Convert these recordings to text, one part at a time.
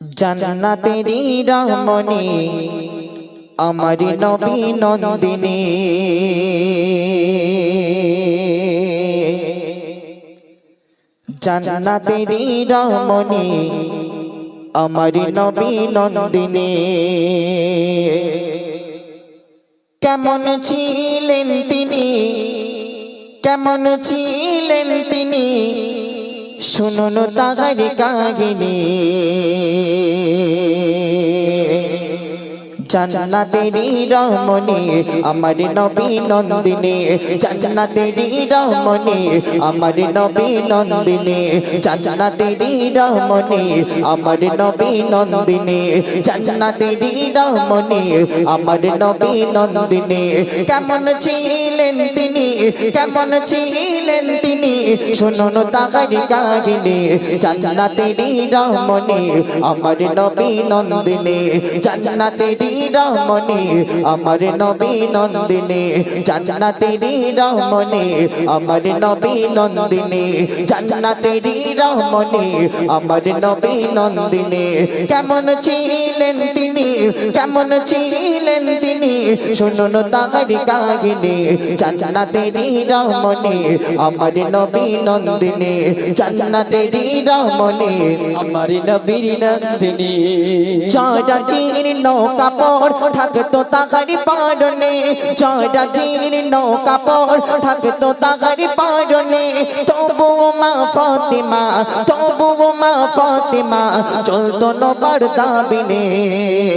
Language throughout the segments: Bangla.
জান্নাতেরি রহমনি, আমার নবী নন্দিনী। জান্নাতেরি রহমনি, আমার নবী নন্দিনী। কেমন ছিলেন তিনি, কেমন ছিলেন তিনি, শুনুন তাহার কাহিনী। জান্নাতেরি রমণী, আমার নবী নন্দিনী, জান্নাতেরি রমণী, আমার নবী নন্দিনী, জান্নাতেরি রমণী, আমার নবী নন্দিনী, জান্নাতেরি রমণী, আমার নবী নন্দিনী। কেমন ছিলেন তিনি, কেমন ছিলেন তিনি, শুনুন তাহার কাহিনী। জান্নাতেরি রমণী, আমার নবী নন্দিনী, জান্নাতেরি রমণী আমার নবী নন্দিনী, জান্নাতেরি রমণী আমার নবী নন্দিনী তেরি রমণী আমার নবী নন্দিনী, কেমন ছিলেন তিনি? কেমন ছিলেন তিনি? শুনুন তাহার কাহিনী। জান্নাতেরি রমণী, আমার নবী নন্দিনী। জান্নাতেরি রমণী, আমার নবীর নন্দিনী। জয়টা জীর্ণ কাপড় থাকতো তাহারি পারনে জয়টা জীর্ণ কাপড় থাকতো তাহারি পারনে তবু মা ফতিমা, তবু মা ফতিমা, চলতো নবার দাবিনে।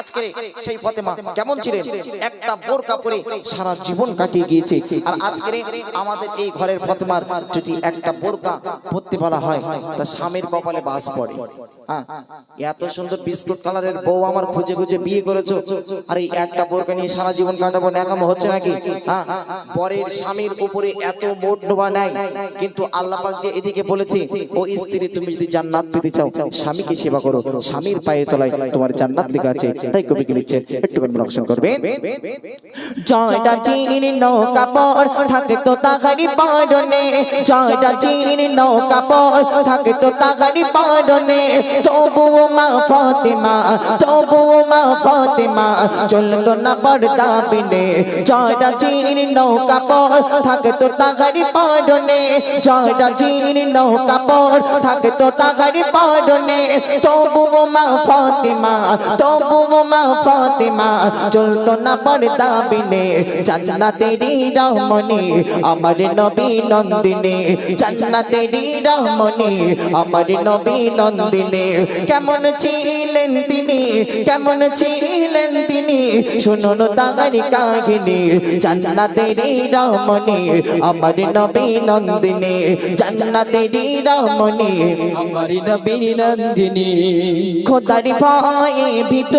আজকে সেই ফতেমা কেমন ছিলেন? একটা বোরকা পরে সারা জীবন কাটিয়ে গিয়েছে আর আজকে আমাদের এই ঘরের ফতেমার যদি একটা বোরকা পরতে বলা হয় তা স্বামীর কপালে বাস পড়ে। হ্যাঁ এত সুন্দর বিস্কুট কালারের বউ আমার খুঁজে খুঁজে বিয়ে করেছ। আর এই একটা বোরকা নিয়ে সারা জীবন কাটাবো ন্যাকামো হচ্ছে নাকি? হ্যাঁ পরের স্বামীর উপরে এত মোট ডোবা নাই। কিন্তু আল্লাহ পাক যে এদিকে বলেছে ও স্ত্রী তুমি যদি জান্নাত পেতে চাও স্বামীকে সেবা করো স্বামীর পায়ে তলায় তোমার জান্নাত লেখা আছে তাই কবি কি লিখছেন একটু মনোরক্ষণ করবেন জয়টা জীর্ণ কাপড় থাকে তো তাহারি পারনে জয়টা জীর্ণ কাপড় থাকে তো তাহারি পারনে তবুও মা ফাতেমা তবুও মা ফাতেমা চলতো না পর্দা বিনে। জয়টা জীর্ণ কাপড় থাকে তো তাহারি পারনে জয়টা জীর্ণ কাপড় থাকে তো তাহারি পারনে তবুও মা ফাতেমা তবুও মা ফাতেমা, চলতো না পর্দা বিনে আমার নবী নন্দিনী তেরি রহমনি, আমার নবী নন্দিনী, কেমন ছিলেন তিনি, কেমন ছিলেন তিনি শুনুন তাহার কাহিনী। জান্নাতেরি রহমনি আমার নবী নন্দিনী। জান্নাতেরি রহমনি আমার নবীর নন্দিনী। খোদারি ভয়ে ভীত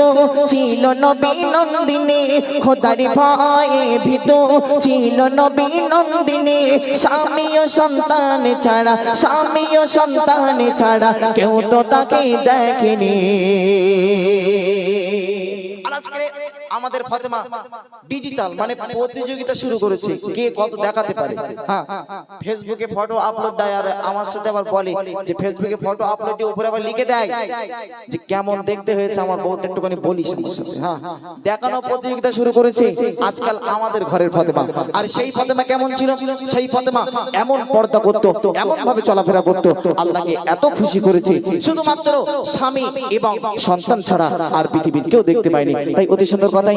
ছিল নবী নন্দিনী। খোদারি ভয়ে ভীত ছিল নবী নন্দিনী। স্বামী ও সন্তান ছাড়া, স্বামী ও সন্তান ছাড়া কেউ তো তাকে দেখেনি। আমাদের ফাতেমা ডিজিটাল মানে প্রতিযোগিতা শুরু করেছে। কে কত দেখাতে পারে? হ্যাঁ। ফেসবুকে ফটো আপলোড দেয় আর আমার সাথে আবার বলে যে ফেসবুকে ফটো আপলোড দিয়ে উপরে আবার লিখে দেয় যে কেমন দেখতে হয়েছে আমার বউটা একটুখানি বলিস আমার সাথে। হ্যাঁ। দেখানো প্রতিযোগিতা শুরু করেছে আজকাল আমাদের ঘরের ফাতেমা। আর সেই ফাতেমা কেমন ছিল? সেই ফাতেমা এমন পর্দা করতো এমন ভাবে চলাফেরা করতো। আল্লাহকে এত খুশি করেছে। শুধুমাত্র স্বামী এবং সন্তান ছাড়া আর পৃথিবীর কেউ দেখতে পায়নি। তাই অতি সুন্দর কথাই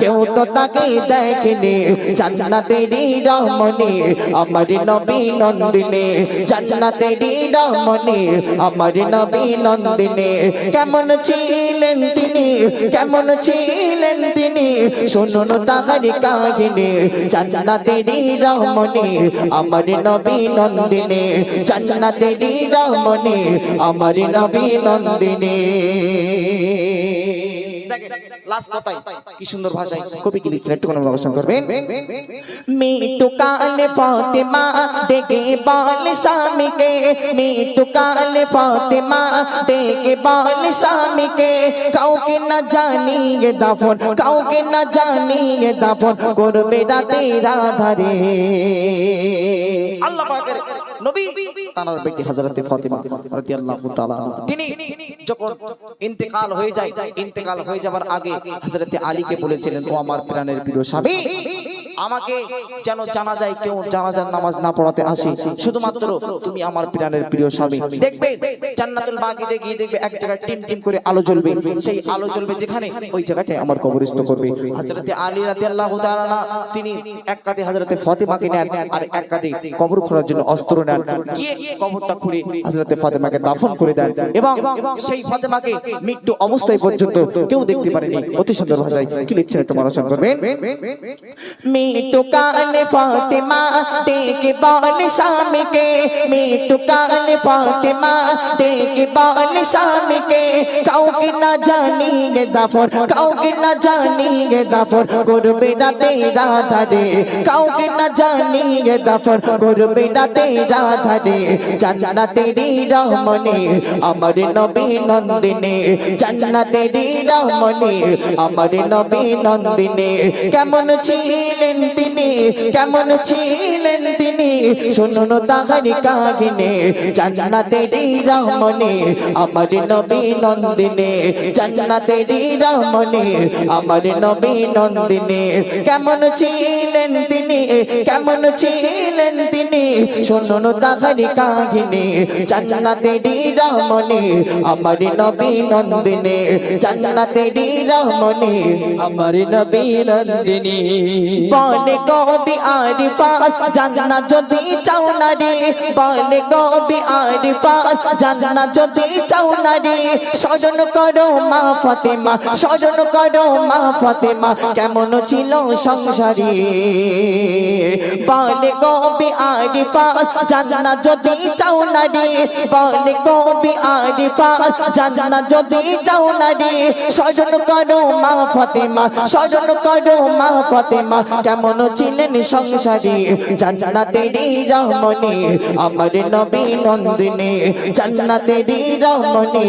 কেউ তো তাকে দেখেনি, জান্নাতেরই রমণী। আমার নবী নন্দিনী, জান্নাতেরই রমণী। আমার নবী নন্দিনী, কেমন ছিলেন তিনি? কেমন ছিলেন তিনি? শুনুন তাহার কাহিনী, জান্নাতেরই রমণী। আমার নবী নন্দিনী, জান্নাতেরই রমণী। আমার নবী নন্দিনী। লাস্ট কথাই। কি সুন্দর ভাষায় কবি কি লিখছেন একটু কোনো অবস্থান করবেন। মিটু কালে ফাতেমা দেখে বল স্বামীকে মিটু কালে ফাতেমা দেখে বল স্বামীকে কাউকে না জানিয়ে দাফন কাউকে না জানিয়ে দাফন করবে রাতে রাধারে। আল্লাহ পাকের নবী তানার বেটি হযরতে ফাতেমা রাদিয়াল্লাহু তাআলা তিনি যখন ইন্তেকাল হয়ে যায় ইন্তেকাল হয়ে যাওয়ার আগে হযরতে আলীকে বলেছিলেন ও আমার প্রাণের প্রিয় স্বামী। আমাকে যেন জানা যায় কেউ জানাজার নামাজ না পড়াতে আসে। শুধুমাত্র তুমি আমার প্রাণের প্রিয় স্বামী। দেখবে জান্নাতুল বাগিতে গিয়ে দেখবে এক জায়গায় টিম টিম করে আলো জ্বলবে। সেই আলো জ্বলবে যেখানে ওই জায়গাটায় আমার কবরস্থ করবে। হযরতে আলী রাদিয়াল্লাহু তাআলা তিনি এক কাঁধে হযরতে ফাতেমাকে নেন আর এক কাঁধে কবর খোঁড়ার জন্য অস্ত্র নেন। গিয়ে কবরটা খুঁড়ে হযরতে ফাতেমাকে দাফন করে দেন এবং সেই ফাতেমাকে মৃত্যু অবস্থায় পর্যন্ত কেউ দেখতে পারেনি। অতি সুন্দর ভাষায় কি লিখছেন একটু মনোযোগ করবেন মৃত্যু কালে ফাতেমা দেখে বল স্বামীকে মৃত্যু কালে ফাতেমা দেখে বল স্বামীকে কাউকে না জানিয়ে দাফন, কাউকে না জানিয়ে দাফন করবে রাতে রাধারে কাউকে না জানিয়ে দাফন করবে রাতে রাধারে জান্নাতেরই রহমনে আমার নবী নন্দিনে। জান্নাতেরই রহমনে আমার নবী নন্দিনে। কেমন ছিলেন তিনি, কেমন ছিলেন তিনি? শুনুন তাহারি কাহিনী, জান্নাতেরই রহমনে আমার নবী নন্দিনে, জান্নাতেরই রহমনে আমার নবী নন্দিনে, কেমন ছিলেন তিনি? কেমন ছিলেন তিনি? শুনুন তাহারি কাহিনী, জান্নাতেরই রহমনে আমার নবী নন্দিনে, জান্নাতেরই রহমনে আমার নবী নন্দিনী। বলে কবি আরিফাস জান্নাত যদি চাও না বলে কবি আরিফাস জান্নাত যদি চাও না স্মরণ করো মা ফাতেমা, স্মরণ করো মা ফাতেমা, কেমন ছিল সংসারে। বলে কবি আরিফাস জান্নাত যদি চাও না বলে কবি আরিফাস জান্নাত যদি চাও না স্মরণ করো মা ফাতেমা, স্মরণ করো মা ফাতেমা কেমন ছিলেন সংসারে, জান্নাতেরই রহমনে, আমার নবী নন্দিনে, জান্নাতেরই রহমনে,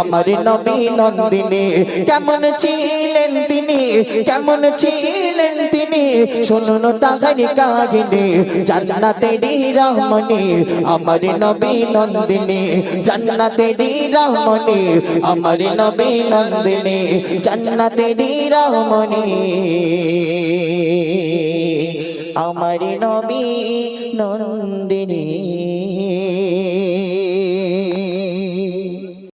আমার নবী নন্দিনী, কেমন ছিলেন তিনি, কেমন ছিলেন তিনি, শুনুন তাহার কাহিনী, জান্নাতেরই রহমনে, আমার নবী নন্দিনে, জান্নাতেরই রহমনে, আমার নবী নন্দিনে, জান্নাতেরই রহমনে। আমার নবী নন্দিনী।